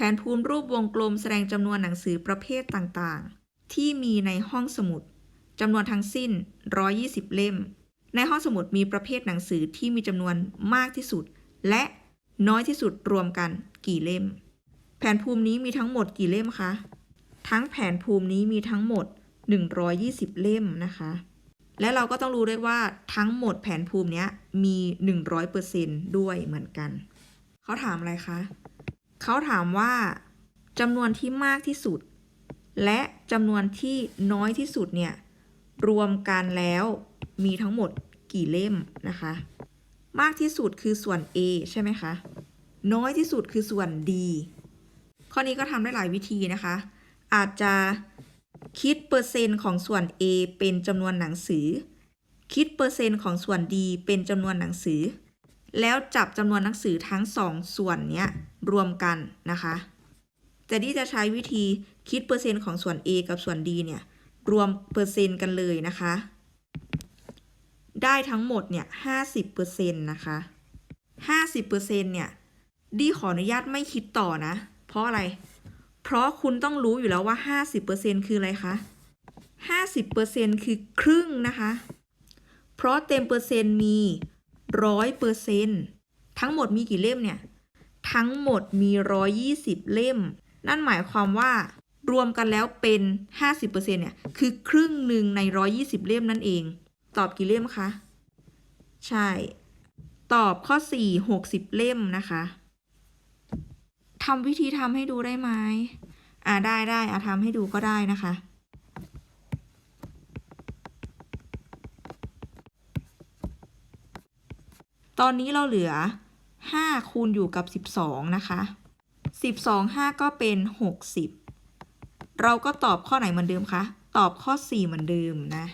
แผนภูมิรูปวงกลมแสดงจำนวนหนังสือประเภทต่างๆ ที่มีในห้องสมุดจำนวนทั้งสิ้น 120 เล่ม ในห้องสมุดมีประเภทหนังสือที่มีจำนวนมากที่สุด และน้อยที่สุดรวมกันกี่เล่ม แผนภูมินี้มีทั้งหมดกี่เล่มคะ ทั้งแผนภูมินี้มีทั้งหมด 120 เล่มนะคะ และเราก็ต้องรู้ด้วยว่าทั้งหมดแผนภูมินี้ยมี 100%ด้วยเหมือนกัน เขาถามอะไรคะ เขาถามว่าจำนวนที่มากที่สุด และจำนวนที่น้อยที่สุดเนี่ย รวมกันแล้วมีทั้งหมดกี่เล่มนะคะ มากที่สุดคือส่วน A ใช่ไหมคะ น้อยที่สุดคือส่วน D ข้อนี้ก็ทำได้หลายวิธีนะคะ อาจจะคิดเปอร์เซ็นต์ของส่วน A เป็นจำนวนหนังสือ คิดเปอร์เซ็นต์ของส่วน D เป็นจำนวนหนังสือ แล้วจับจำนวนหนังสือทั้งสองส่วนเนี้ย รวมกันนะคะแต่ที่จะใช้วิธีคิดเปอร์เซ็นต์ของส่วน A กับส่วน D เนี่ยรวมเปอร์เซ็นต์กันเลยนะคะ ได้ทั้งหมดเนี่ย50%นะคะ50%เนี่ยดีขออนุญาตไม่คิดต่อนะ เพราะอะไร เพราะคุณต้องรู้อยู่แล้วว่า50%คืออะไรคะ50%คือครึ่งนะคะ เพราะเต็มเปอร์เซ็นต์มีร้อยเปอร์เซ็นต์ทั้งหมดมีกี่เล่มเนี่ย ทั้งหมดมี 120 เล่ม นั่นหมายความว่ารวมกันแล้วเป็น 50%เนี่ย คือครึ่งหนึ่งใน 120 เล่มนั่นเอง ตอบกี่เล่มคะ ใช่ ตอบข้อ 4 60 เล่มนะคะทำวิธีทำให้ดูได้ไหมอ่าได้ได้อะทำให้ดูก็ได้นะคะตอนนี้เราเหลือ 5 คูณอยู่กับ 12 นะคะ 12 5 ก็เป็น 60 เราก็ตอบข้อไหนเหมือนเดิมคะ ตอบข้อ 4 เหมือนเดิมนะ